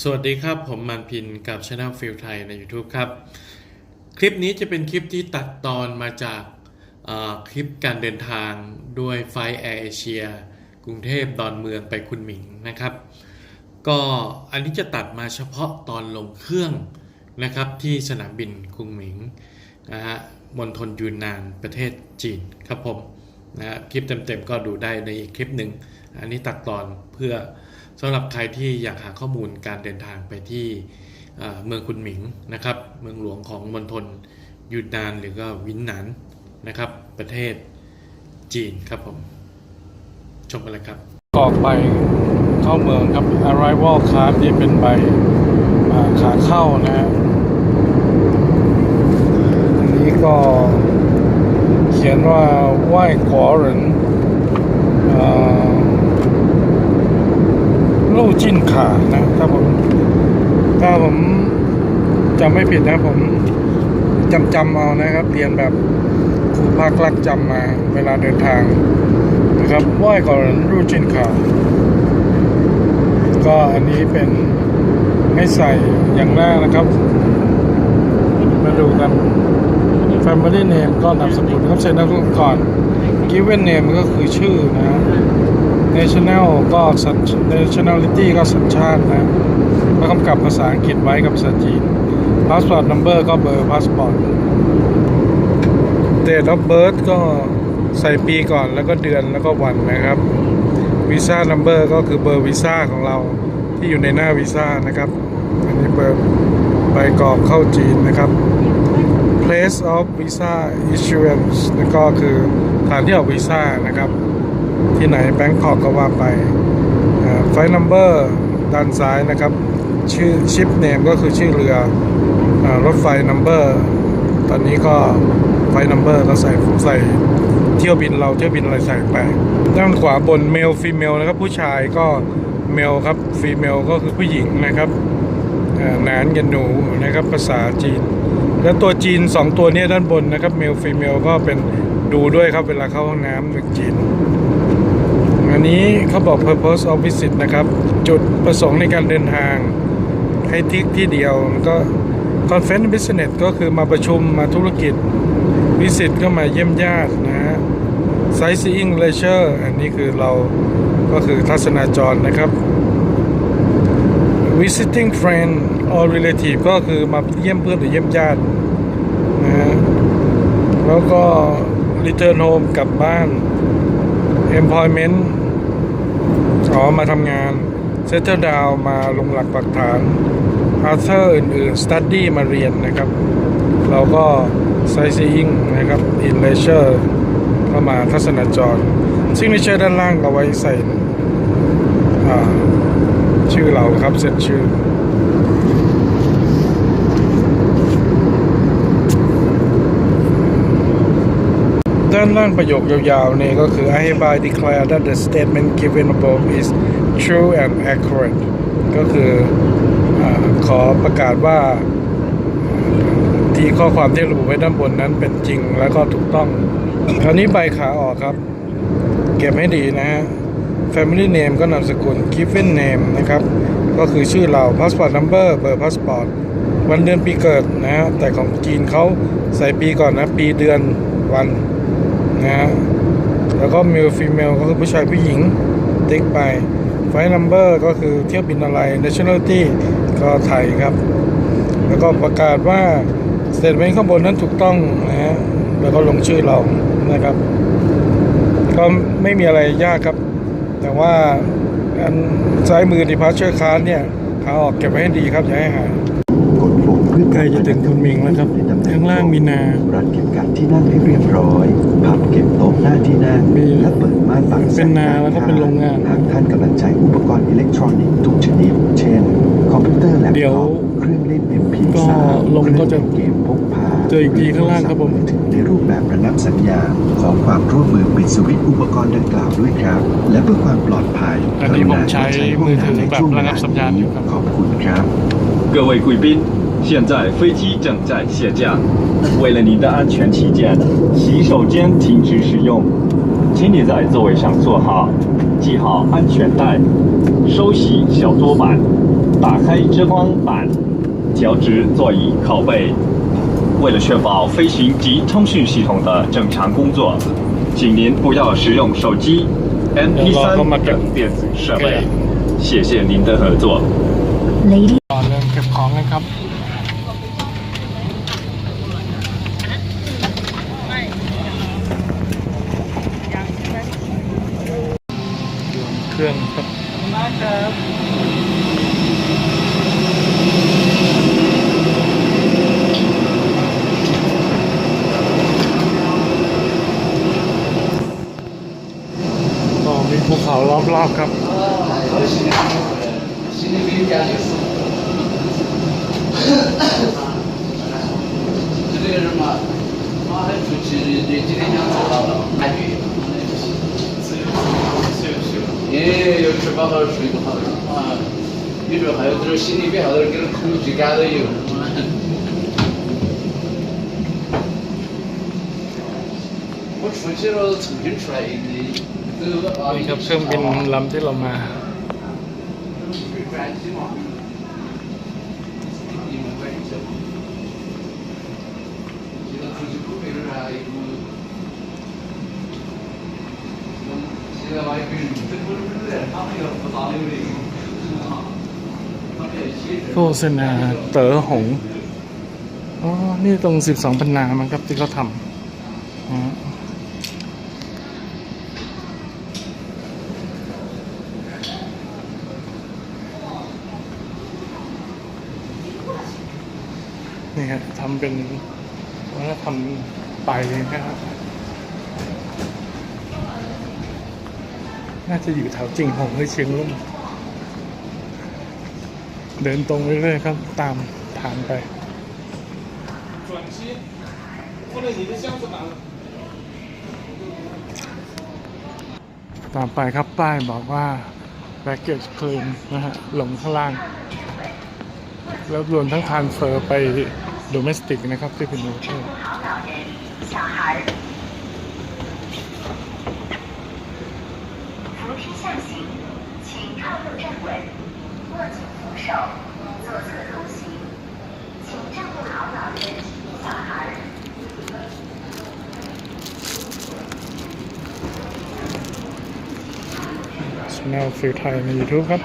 สวัสดีครับ ผมมันพินกับช anel ฟิลไทยใน YouTube ครับ คลิปนี้จะเป็นคลิปที่ตัดตอนมาจากคลิปการเดินทางด้วยไฟแอร์เอเชียกรุงเทพดอนเมืองไปคุณหมิงนะครับ ก็อันนี้จะตัดมาเฉพาะตอนลงเครื่องนะครับที่สนามบินคุงหมิงนะฮะมณฑลยูนนานประเทศจีนครับผมนะฮะคลิปเต็มๆก็ดูได้ในอีกคลิปหนึ่ง อันนี้ตัดตอนเพื่อ สำหรับใครที่อยากหาข้อมูลการเดินทางไปที่เมืองคุนหมิงนะครับ เมืองหลวงของมณฑลยูนนานหรือก็วินหนานนะครับ ประเทศจีนครับผม ชมกันเลยครับกรอกใบเข้าเมืองครับ arrival card นี่เป็นใบขาเข้านะฮะอันนี้ก็เขียนว่าไหว้ขอหรินอ่า ลู่จิ้นขานะครับผมถ้าผมจำไม่ผิดนะผมจำจำเอานะครับเรียนแบบครูภาคลักจำมาเวลาเดินทางนะครับไหว้ก่อนรูจิ้นขาก็อันนี้เป็นให้ใส่อย่างแรกนะครับ มาดูกัน Family Name ก็นามสกุลนะครับเซ็นนามสกุลก่อน Given Name ก็คือชื่อนะ National ก็สัญ Nationality ก็สัญชาตินะแล้วกำกับภาษาอังกฤษไว้กับภาษาจีน Passport Number ก็เบอร์ Passport Date of Birth ก็ใส่ปีก่อนแล้วก็เดือนแล้วก็วันนะครับวีซ่านัมเบอร์ก็คือเบอร์วีซ่าของเราที่อยู่ในหน้าวีซ่านะครับ อันนี้เบอร์ใบกรอกเข้าจีนนะครับ place of visa issuance ก็คือฐานที่ออกวีซ่านะครับ ที่ไหนแบงคอกก็ว่าไปไฟนัมเบอร์ด้านซ้ายนะครับ ชื่อชิปเนมก็คือชื่อเรืออรถไฟนัมเบอร์ตอนนี้ก็ไฟนัมเบอร์ก็ใส่ใส่เที่ยวบินเราเที่ยวบินอะไรใส่ไปด้านขวาบนเมลฟีเมลนะครับ ผู้ชายก็เมลครับฟีเมลก็คือผู้หญิงนะครับหนานกับหนูนะครับภาษาจีน แล้วตัวจีน 2 ตัวนี้ด้านบนนะครับเมลฟีเมลก็เป็น ดูด้วยครับเวลาเข้าห้องน้ำเมืองจีน อันนี้เขาบอก purpose of visit นะครับ จุดประสงค์ในการเดินทาง ให้ทิกที่เดียวแล้วก็ conference business ก็คือมาประชุมมาธุรกิจ visit ก็มาเยี่ยมญาตินะฮะ sightseeing leisure อันนี้คือเราก็คือทัศนาจรนะครับ visiting friend or relative ก็คือมาเยี่ยมเพื่อนหรือเยี่ยมญาตินะฮะแล้วก็ return home กลับบ้าน employment อ๋อมาทำงาน settle down มาลงหลักปักฐาน other อื่นๆ study มาเรียนนะครับ เราก็ sightseeing นะครับ in leisure เข้ามาทัศนจร signature ด้านล่างเอาไว้ใส่ชื่อเราครับเซ็นชื่อ ด้านล่างประโยคยาวๆนี่ก็คือ I hereby declare that the statement given above is true and accurate ก็คืออขอประกาศว่า ที่ข้อความที่ระบุไว้ด้านบนนั้นเป็นจริงแล้วก็ถูกต้อง คราวนี้ใบขาออกครับ เก็บให้ดีนะฮะ Family name ก็นามสกุล Given name นะครับ ก็คือชื่อเรา Passport number เบอร์ Passport วันเดือนปีเกิดนะฮะแต่ของจีนเขาใส่ปีก่อนนะ ปีเดือนวัน นะฮะแล้วก็ male female ก็คือผู้ชายผู้หญิงติ๊กไป Flight number ก็คือเที่ยวบินอะไร nationality ก็ไทยครับ แล้วก็ประกาศว่า statement ข้างบนนั้นถูกต้องนะฮะแล้วก็ลงชื่อเรานะครับ ก็ไม่มีอะไรยากครับ แต่ว่าอันซ้ายมือ departure card เนี่ยขาออกเก็บไว้ให้ดีครับ อย่าให้หายกดปุ่มเพื่อใกล้จะถึงคุณมิงแล้วครับ ข้างล่างมีนาร้านเก็บกัดที่นั่งให้เรียบร้อยพับเก็บโต๊ะหน้าที่นั่งและเปิดม่านบังเป็นนาแล้วก็เป็นโรงงานหากท่านกำลังใช้อุปกรณ์อิเล็กทรอนิกส์ทุกชนิด เช่น คอมพิวเตอร์แล็ปท็อปเครื่องเล่น MP3 ก็ลงก็จะเกมพกพาเจออีกทีข้างล่างครับผมถึงในรูปแบบระนับสัญญาขอความร่วมมือปิดสวิตช์อุปกรณ์ดังกล่าวด้วยครับ และเพื่อความปลอดภัยอันนี้ผมใช้มือถือแบบระนับสัญญาขอบคุณครับเกอร์ไวคุยปิ้น 现在飞机正在下降，为了您的安全起见，洗手间停止使用，请你在座位上坐好，系好安全带，收起小桌板，打开遮光板，调直座椅靠背。为了确保飞行及通讯系统的正常工作，请您不要使用手机、MP3 等电子设备。谢谢您的合作。Hakan. Şimdi büyük geleceksin. Duruyorum abi. Mahir çocuğu dediğin yanında alalım. Hadi. 예, 여기 주방을 주고 하더라. 이리 가요. 들어 신입이 하더라. 그런 큰 지가 하더요. 뭐 주제로 정신 차이 있니? นี่ครับเครื่องบินลำที่เรามา โฆษณาเต๋อหง อ๋อ นี่ตรง 12พันนามั้งครับที่เขาทำอ๋อ นี่ครับทำเป็นวัฒนธรรมไปนะครับ น่าจะอยู่แถวจริงหงหรือเชียงรุ่ม เดินตรงเรื่อยๆครับ ตามทางไปต่อไปครับป้ายบอกว่า baggage claim นะฮะ ลงข้างล่าง แล้วรวมทั้งทานเฟอร์ไป โดเมสติกนะครับที่เป็นโลเคชั่นชแนลฟิลไทยใน YouTube ครับ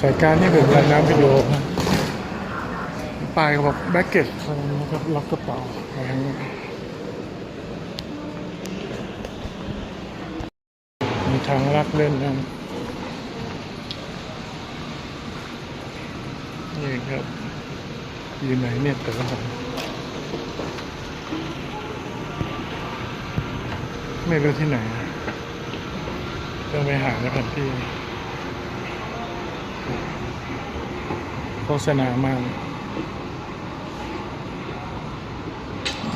สายการที่ผมรายงานวิดีโอ นะป้ายเขาบอก baggage claim นะครับล็อกกระเป๋าอะไรอย่างเงี้ยมีทางลักเล่นนะนี่ครับอยู่ไหนเนี่ยแต่ละคนไม่รู้ที่ไหนต้องไปหาในแผนที่โฆษณามาก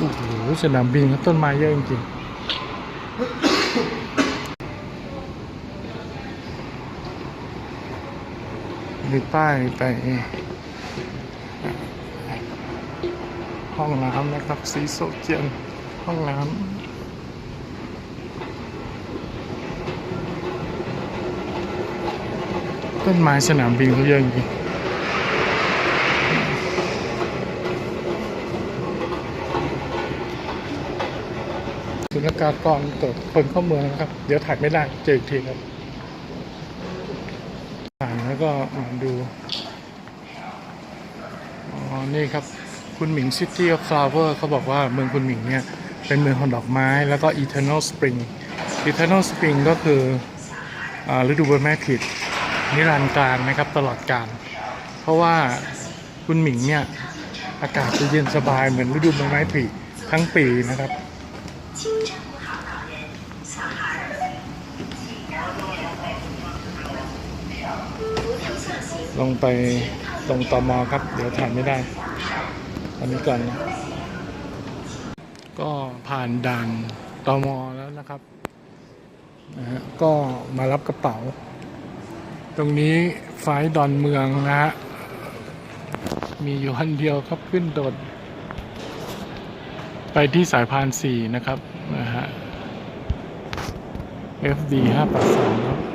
อ้โหสนามบินก็ต้นไม้เยอะจริงๆมีป้ายไป ห้องน้ำนะครับ สีโซเจียน ห้องน้ำต้นไม้สนามบินเขาเยอะจริง สุลกากรตรวจคนเข้าเมืองนะครับ เดี๋ยวถ่ายไม่ได้เจออีกทีครับถ่ายแล้วก็ดูอ๋อนี่ครับ คุณหมิง City of Flower เขาบอกว่าเมืองคุณหมิงเนี่ย เป็นเมืองของดอกไม้แล้วก็ Eternal Spring Eternal Spring ก็คือฤดูใบไม้ผลินิรันดร์การนะครับตลอดกาลเพราะว่าคุณหมิงเนี่ย อากาศจะเย็นสบายเหมือนฤดูใบไม้ผลิทั้งปีนะครับ 行，ลงไปตรงตอมอครับ เดี๋ยวถ่ายไม่ได้อันนี้ก่อนนะก็ผ่านด่านตอมอแล้วนะครับนะฮะก็มารับกระเป๋า ตรงนี้ไฟดอนเมืองนะฮะมีอยู่อันเดียวครับขึ้นโดด ไปที่สายพานสี่นะครับนะฮะ FD 583ครับ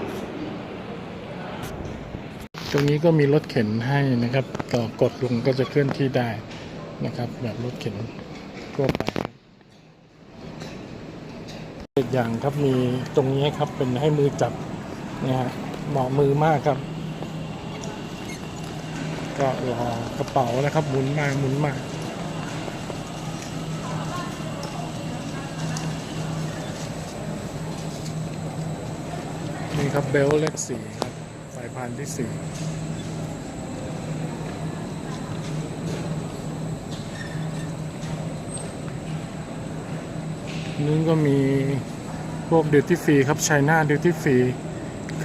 ตรงนี้ก็มีรถเข็นให้นะครับต่อกดลงก็จะเคลื่อนที่ได้นะครับ แบบรถเข็นทั่วไปครับอีกอย่างครับมีตรงนี้ครับเป็นให้มือจับนะฮะเหมาะมือมากครับ ก็รอกระเป๋านะครับหมุนมาหมุนมานี่ครับเบลเลขสี่ครับายพานที่สี่นู้นก็มีพวกเด u ตี้ฟรีครับชัยนาเด u ตี้ฟรี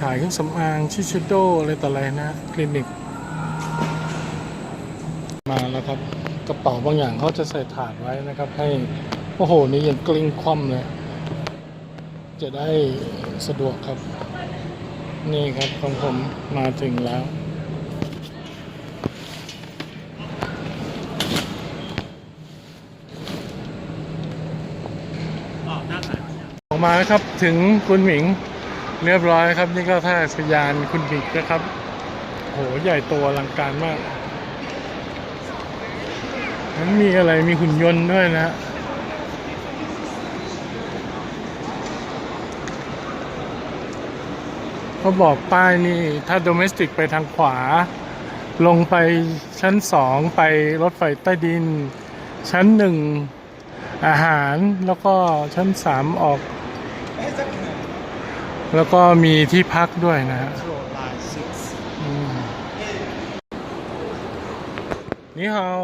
ขายเครื่องสำอางชิชโดอะไรต่ออะไรนะ คลินิก มาแล้วครับ กระเป๋าบางอย่างเขาจะใส่ถาดไว้นะครับ ให้ โอ้โห นี่ยังกลิ้งคว่ำเลย จะได้สะดวกครับ นี่ครับของผมมาถึงแล้ว ออกมาแล้วครับถึงคุณหมิงเรียบร้อยครับ นี่ก็ท่าอากาศยานคุณหมิงนะครับ โหใหญ่โตอลังการมาก นั้นมีอะไรมีหุ่นยนต์ด้วยนะฮะ เขาบอกป้ายนี่ ถ้าโดเมสติกไปทางขวา ลงไปชั้นสองไปรถไฟใต้ดิน ชั้นหนึ่งอาหารแล้วก็ชั้นสามออก แล้วก็มีที่พักด้วยนะฮะอืมนี่ฮาว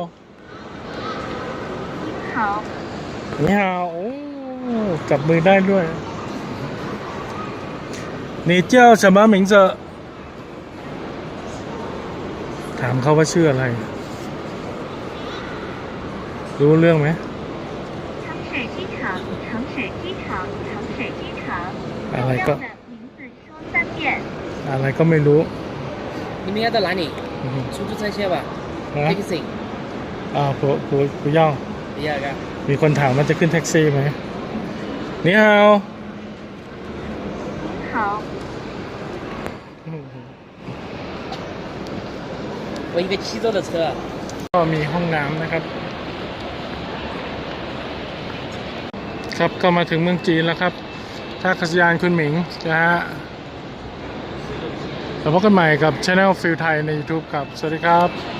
好，นี่ฮาวโอ้จับมือได้ด้วย 你叫什么名字ถามเขาว่าชื่ออะไร รู้เรื่องไหม 长水机场，长水机场，长水机场。 อะไรก็ 重要的名字说三遍。 อะไรก็ไม่รู้ 你们要到哪里？ อือฮึ 出租车线吧 ฮะ ，taxi， อ่าผู้ผู้ผู้ย่อ 第二个。 มีคนถามว่าจะขึ้นแท็กซี่ไหมนี่ฮาว how. 我一个七座的车。ก็มีห้องน้ำนะครับ ครับก็มาถึงเมืองจีนแล้วครับท่าขัสยานคุณหมิงนะฮะแล้วพบกันใหม่กับช anel ฟิลไทยใน YouTube ครับ สวัสดีครับ